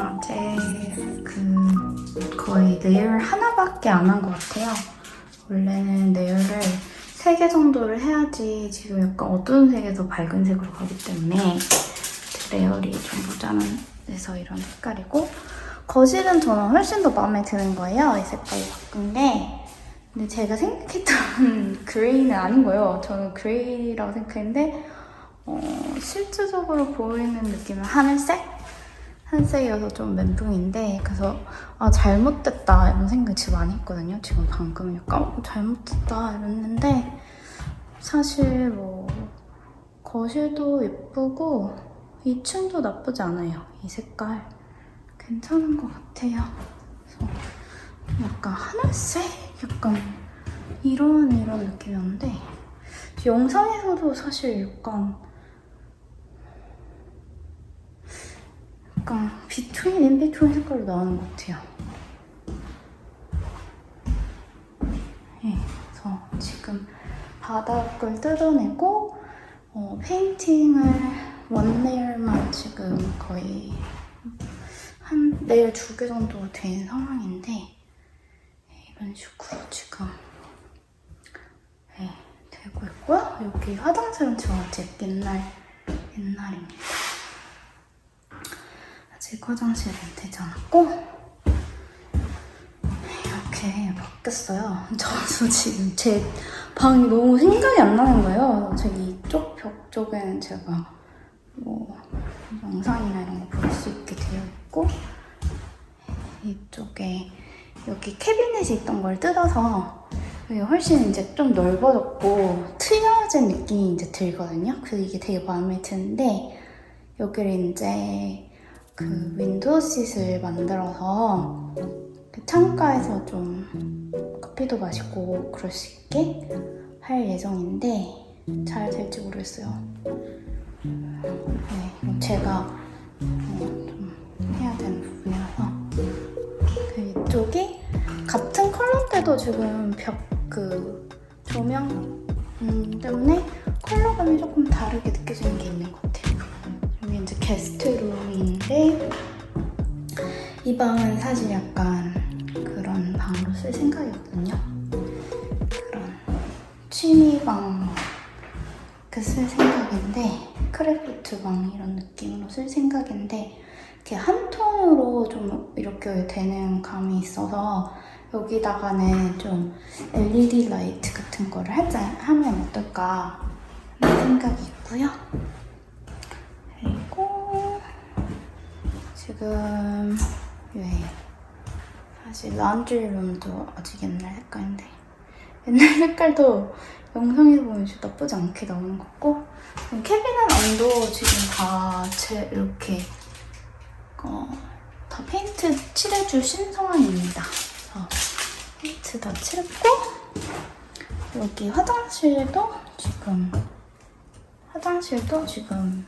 아직 그 거의 네일 하나밖에 안 한 것 같아요. 원래는 네일을 3개 정도를 해야지 지금 약간 어두운 색에서 밝은 색으로 가기 때문에 레이어리 좀 모자란해서 이런 색깔이고 거실은 저는 훨씬 더 마음에 드는 거예요. 이 색깔로 바꾼 게. 근데 제가 생각했던 그레이는 아닌 거예요. 저는 그레이라고 생각했는데 어, 실질적으로 보이는 느낌은 하늘색? 하늘색이어서 좀 멘붕인데 그래서 아 잘못됐다 이런 생각이 진짜 많이 했거든요. 지금 방금 약간 어, 잘못됐다 이랬는데 사실 뭐 거실도 예쁘고 2층도 나쁘지 않아요. 이 색깔 괜찮은 것 같아요. 그래서 약간 하늘색? 약간 이런 이런 느낌이었는데 영상에서도 사실 약간 약간 비트윈 인 비트윈 색깔로 나오는 것 같아요. 네, 그래서 지금 바닥을 뜯어내고 어, 페인팅을 원 레이어만 지금 거의 한 레이어 두개 정도 된 상황인데 이런 식으로 지금 네, 되고 있고요. 여기 화장실은 저 아직 옛날 옛날입니다. 아직 화장실은 되지 않았고 이렇게 바뀌었어요. 저도 지금 제 방이 너무 생각이 안 나는 거예요. 저기 이쪽 벽 쪽에는 제가 뭐 영상이나 이런 거 볼 수 있게 되어 있고 이쪽에 여기 캐비넷이 있던 걸 뜯어서 여기 훨씬 이제 좀 넓어졌고 트여진 느낌이 이제 들거든요. 그래서 이게 되게 마음에 드는데 여기를 이제 그 윈도우 싯을 만들어서 그 창가에서 좀 커피도 마시고 그럴 수 있게 할 예정인데 잘 될지 모르겠어요. 네, 제가 어, 좀 해야 되는 부분이라서 그 이쪽이 같은 컬러인데도 지금 벽 그 조명 음, 때문에 컬러감이 조금 다르게 느껴지는 게 있는 것 같아요. 여기 이제 게스트룸 인데 이 방은 사실 약간 그런 방으로 쓸 생각이거든요. 그런 취미방 그 쓸 생각인데 크래프트 방 이런 느낌으로 쓸 생각인데 이렇게 한 톤으로 좀 이렇게 되는 감이 있어서 여기다가는 좀 LED 라이트 같은 거를 하자, 하면 어떨까 하는 생각이 있고요. 그리고 지금 왜 사실 라운드룸도 아직 옛날 색깔인데 옛날 색깔도 영상에서 보면 진짜 나쁘지 않게 나오는 것 같고 캐비넷 안도 지금 다 제 이렇게 어, 다 페인트 칠해주신 상황입니다. 그래서 페인트 다 칠했고 여기 화장실도 지금 화장실도 지금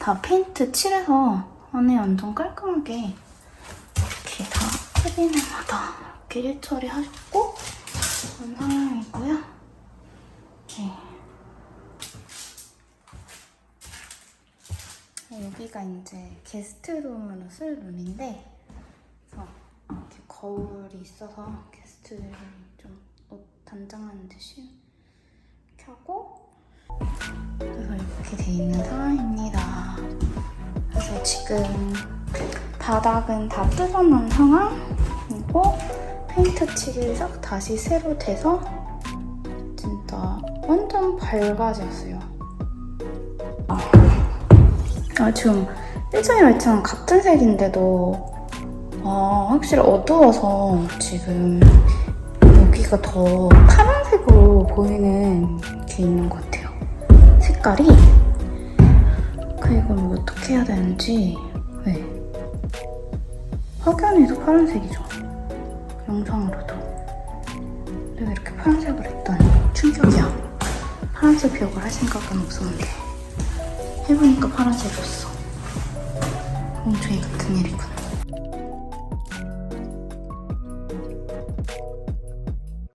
다 페인트 칠해서 안에 완전 깔끔하게 이렇게 다 캐비넷마다 이렇게 일 처리 하셨고 그런 상황이고요. 네. 여기가 이제 게스트룸으로 쓸 룸인데 그래서 이렇게 거울이 있어서 게스트를 좀옷 단장하는 듯이 이렇게 하고 그래서 이렇게 돼 있는 상황입니다. 그래서 지금 바닥은 다 뜯어놓은 상황이고 페인트 칠이 싹 다시 새로 돼서 진짜 완전 밝아졌어요. 아, 지금 1층이랑 2층은 같은 색인데도 아, 확실히 어두워서 지금 여기가 더 파란색으로 보이는 게 있는 것 같아요. 색깔이. 해야 되는지 왜? 확연히도 파란색이죠. 영상으로도. 내가 이렇게 파란색을 했다니 충격이야. 파란색 벽을 할 생각은 없었는데 해보니까 파란색이었어. 엉뚱이 같은 일이구나.